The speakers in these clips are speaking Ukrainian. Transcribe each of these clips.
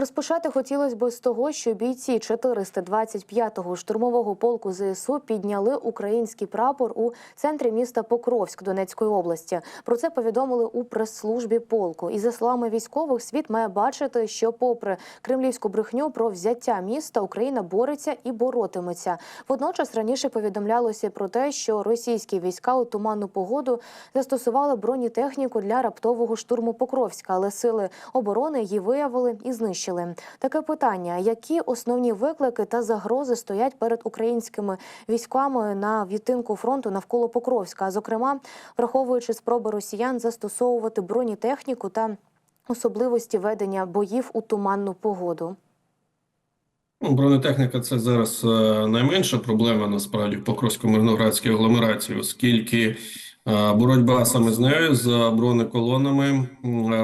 Розпочати хотілося б з того, що бійці 425-го штурмового полку ЗСУ підняли український прапор у центрі міста Покровськ Донецької області. Про це повідомили у прес-службі полку. І за словами військових, світ має бачити, що, попри кремлівську брехню про взяття міста, Україна бореться і боротиметься. Водночас раніше повідомлялося про те, що російські війська у туманну погоду застосували бронетехніку для раптового штурму Покровська, але сили оборони її виявили і знищили. Таке питання: які основні виклики та загрози стоять перед українськими військами на відтинку фронту навколо Покровська? Зокрема, враховуючи спроби росіян застосовувати бронетехніку та особливості ведення боїв у туманну погоду. Ну, Бронетехніка це зараз е, найменша проблема насправді в Покровсько-Мирноградській агломерації, оскільки боротьба саме з нею з бронеколонами е,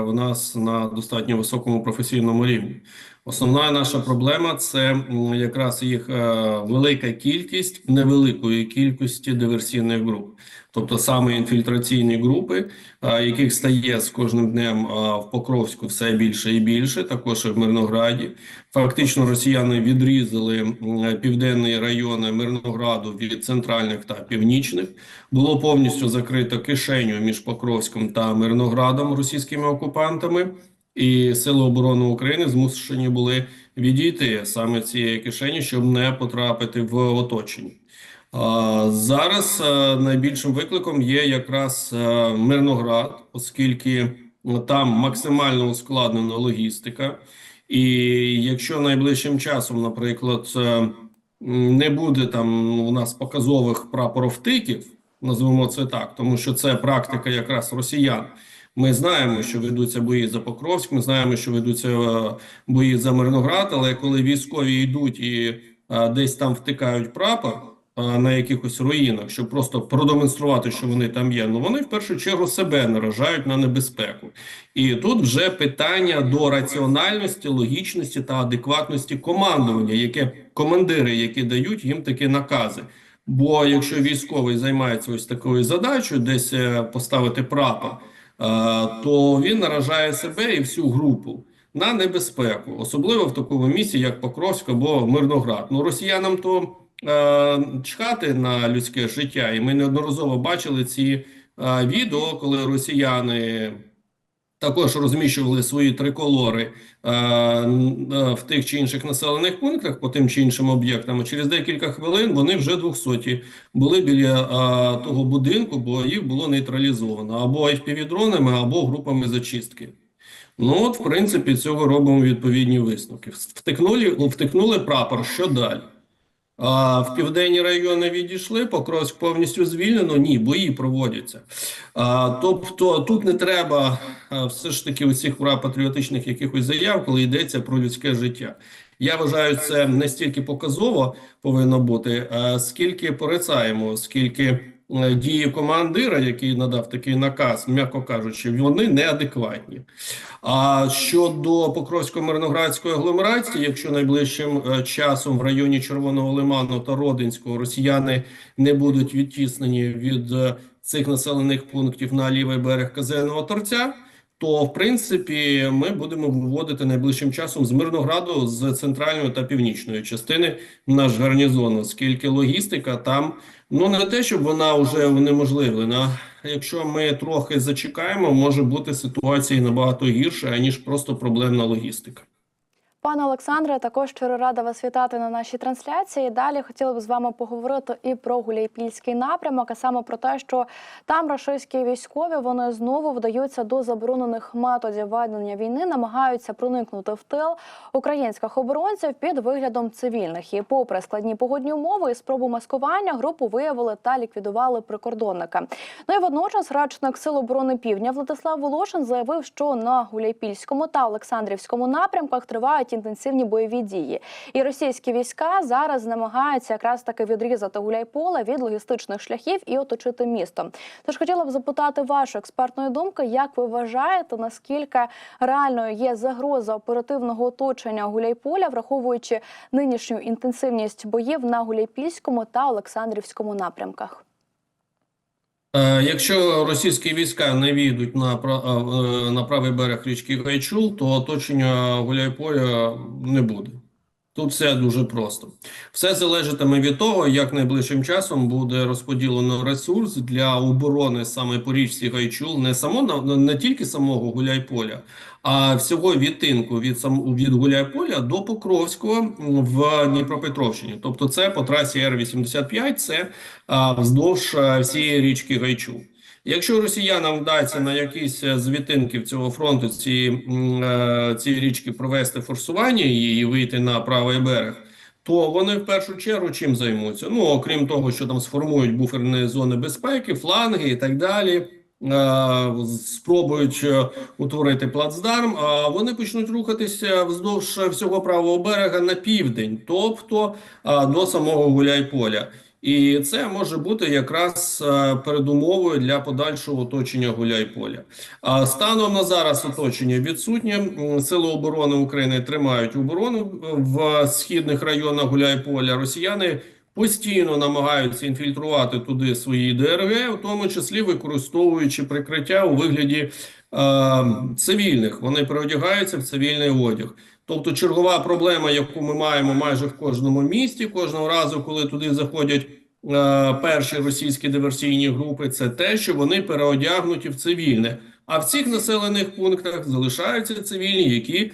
в нас на достатньо високому професійному рівні. Основна наша проблема це якраз їх е, велика кількість невеликої кількості диверсійних груп, тобто саме інфільтраційні групи, е, яких стає з кожним днем е, в Покровську все більше і більше, також і в Мирнограді. Фактично росіяни відрізали південні райони Мирнограду від центральних та північних. Було повністю закрито кишеню між Покровськом та Мирноградом російськими окупантами. І Сили оборони України змушені були відійти саме цієї кишені, щоб не потрапити в оточення. Зараз е, найбільшим викликом є якраз е, Мирноград, оскільки там максимально ускладнена логістика. І якщо найближчим часом, наприклад, е, не буде там у нас показових прапоровтиків, назвемо це так, тому що це практика якраз росіян. Ми знаємо, що ведуться бої за Покровськ, ми знаємо, що ведуться е, бої за Мирноград, але коли військові йдуть і е, десь там втикають прапор е, на якихось руїнах, щоб просто продемонструвати, що вони там є, ну вони в першу чергу себе наражають на небезпеку. І тут вже питання до раціональності, логічності та адекватності командування, яке командири, які дають їм такі накази. Бо якщо військовий займається ось такою задачею, десь поставити прапор, то він наражає себе і всю групу на небезпеку, особливо в такому місці, як Покровськ або Мирноград. Ну росіянам то е, чхати на людське життя, і ми неодноразово бачили ці е, відео, коли росіяни. Також розміщували свої триколори е, е, в тих чи інших населених пунктах по тим чи іншим об'єктам. Через декілька хвилин вони вже 200 були біля е, того будинку, бо їх було нейтралізовано або FPV-дронами, або групами зачистки. Ну от, в принципі, цього робимо відповідні висновки. Втикнули, втикнули прапор. Що далі? А в південні райони відійшли, Покровськ повністю звільнено. Ні, бої проводяться. Тобто тут не треба все ж таки усіх патріотичних якихось заяв, коли йдеться про людське життя. Я вважаю, це не стільки показово повинно бути, а скільки порицаємо, скільки дії командира, який надав такий наказ, м'яко кажучи, вони неадекватні. А щодо Покровсько-Мирноградської агломерації, якщо найближчим е, часом в районі Червоного Лиману та Родинського росіяни не будуть відтіснені від е, цих населених пунктів на лівий берег Казенного торця, то в принципі ми будемо виводити найближчим часом з Мирнограду з центральної та північної частини наш гарнізон, оскільки логістика там ну не те, щоб вона вже унеможливлена. Якщо ми трохи зачекаємо, може бути ситуація набагато гірша, ніж просто проблемна логістика. Пане Олександре, також щиро рада вас вітати на нашій трансляції. Далі хотіла б з вами поговорити і про Гуляйпільський напрямок, а саме про те, що там рашистські військові вони знову вдаються до заборонених методів ведення війни, намагаються проникнути в тил українських оборонців під виглядом цивільних. І, попри складні погодні умови і спробу маскування, групу виявили та ліквідували прикордонника. Ну і водночас речник Сил оборони Півдня Владислав Волошин заявив, що на Гуляйпільському та Олександрівському напрямках тривають інтенсивні бойові дії. І російські війська зараз намагаються якраз таки відрізати Гуляйполе від логістичних шляхів і оточити місто. Тож хотіла б запитати вашу експертної думки, як ви вважаєте, наскільки реальною є загроза оперативного оточення Гуляйполя, враховуючи нинішню інтенсивність боїв на Гуляйпільському та Олександрівському напрямках? Е, Якщо російські війська не війдуть на, е, на правий берег річки Гайчул, то оточення Гуляйполя не буде. Тут все дуже просто. Все залежатиме від того, як найближчим часом буде розподілено ресурс для оборони саме по річці Гайчул, не само не тільки самого Гуляйполя, а всього відтинку від сам від Гуляйполя до Покровського в Дніпропетровщині. Тобто, це по трасі Р-85, це а, вздовж всієї річки Гайчул. Якщо росіянам вдасться на якісь е, з цього фронту ці, е, ці річки провести форсування її і вийти на правий берег, то вони в першу чергу чим займуться? Ну, окрім того, що там сформують буферні зони безпеки, фланги і так далі. е, Спробують утворити плацдарм, а вони почнуть рухатися вздовж всього правого берега на південь, тобто до самого Гуляйполя. І це може бути якраз е, передумовою для подальшого оточення Гуляйполя. А станом на зараз оточення відсутнє. Сили оборони України тримають оборону в східних районах Гуляйполя. Росіяни постійно намагаються інфільтрувати туди свої ДРГ, у тому числі використовуючи прикриття у вигляді е, цивільних. Вони переодягаються в цивільний одяг. Тобто чергова проблема, яку ми маємо майже в кожному місті, кожного разу, коли туди заходять е, перші російські диверсійні групи, це те, що вони переодягнуті в цивільне. А в цих населених пунктах залишаються цивільні, які е,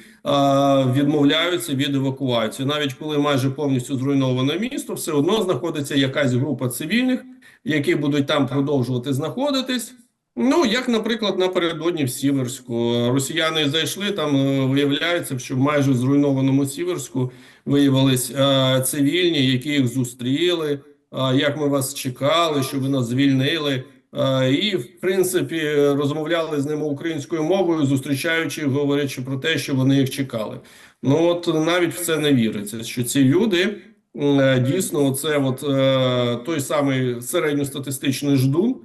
відмовляються від евакуації. Навіть коли майже повністю зруйноване місто, все одно знаходиться якась група цивільних, які будуть там продовжувати знаходитись. Ну, як, наприклад, напередодні в Сіверську. Росіяни зайшли, там е, виявляється, що в майже зруйнованому Сіверську виявились е, цивільні, які їх зустріли, е, як ми вас чекали, що ви нас звільнили. Е, і, в принципі, розмовляли з ними українською мовою, зустрічаючи, говорячи про те, що вони їх чекали. Ну, от навіть в це не віриться, що ці люди е, дійсно, це от е, той самий середньостатистичний ждун,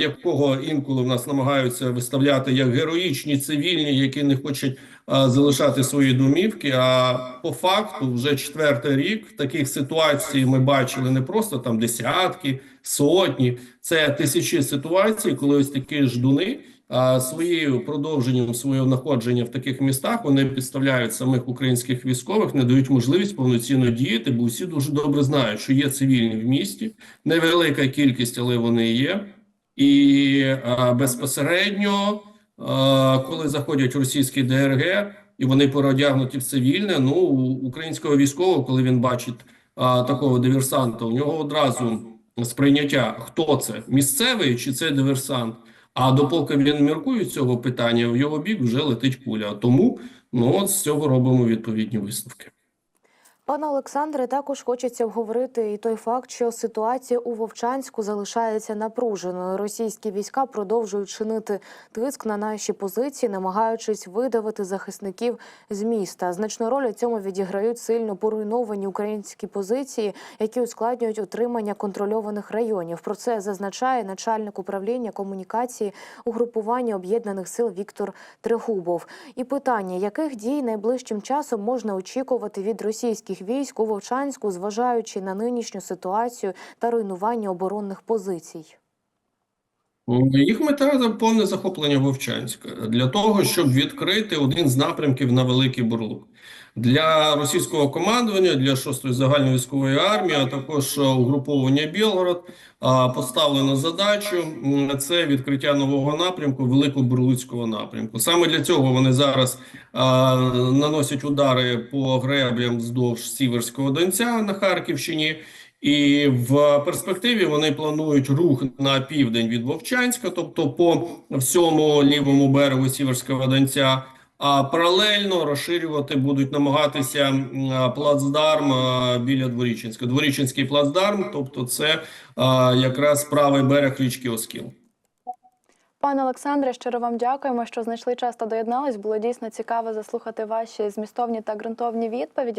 якого інколи в нас намагаються виставляти як героїчні цивільні, які не хочуть залишати свої домівки. А по факту, вже четвертий рік таких ситуацій ми бачили не просто там десятки, сотні, це тисячі ситуацій, коли ось такі ждуни. А своєю продовженням свого знаходження в таких містах вони підставляють самих українських військових, не дають можливість повноцінно діяти, бо всі дуже добре знають, що є цивільні в місті, невелика кількість, але вони є. І а, безпосередньо, а, коли заходять російські ДРГ і вони переодягнуті в цивільне, ну українського військового, коли він бачить а, такого диверсанта, у нього одразу сприйняття, хто це місцевий чи це диверсант. А допоки він міркує цього питання, в його бік вже летить куля. Тому ну от з цього робимо відповідні висновки. Пане Олександре, також хочеться обговорити і той факт, що ситуація у Вовчанську залишається напруженою. Російські війська продовжують чинити тиск на наші позиції, намагаючись видавити захисників з міста. Значну роль у цьому відіграють сильно поруйновані українські позиції, які ускладнюють утримання контрольованих районів. Про це зазначає начальник управління комунікації угрупування об'єднаних сил Віктор Трегубов. І питання, яких дій найближчим часом можна очікувати від російських військ у Вовчанську, зважаючи на нинішню ситуацію та руйнування оборонних позицій? Їх мета повне захоплення Вовчанська для того, щоб відкрити один з напрямків на Великий Бурлук. Для російського командування, для 6-ї загальної військової армії, а також угруповання Білгород поставлено задачу це відкриття нового напрямку, Великобурлуцького напрямку. Саме для цього вони зараз а, наносять удари по греблям вздовж Сіверського Донця на Харківщині. І в перспективі вони планують рух на південь від Вовчанська, тобто по всьому лівому берегу Сіверського Донця. А паралельно розширювати будуть намагатися плацдарм біля Дворіченська. Дворіченський плацдарм, тобто це якраз правий берег річки Оскіл. Пане Олександре, щиро вам дякуємо, що знайшли час та доєднались. Було дійсно цікаво заслухати ваші змістовні та ґрунтовні відповіді.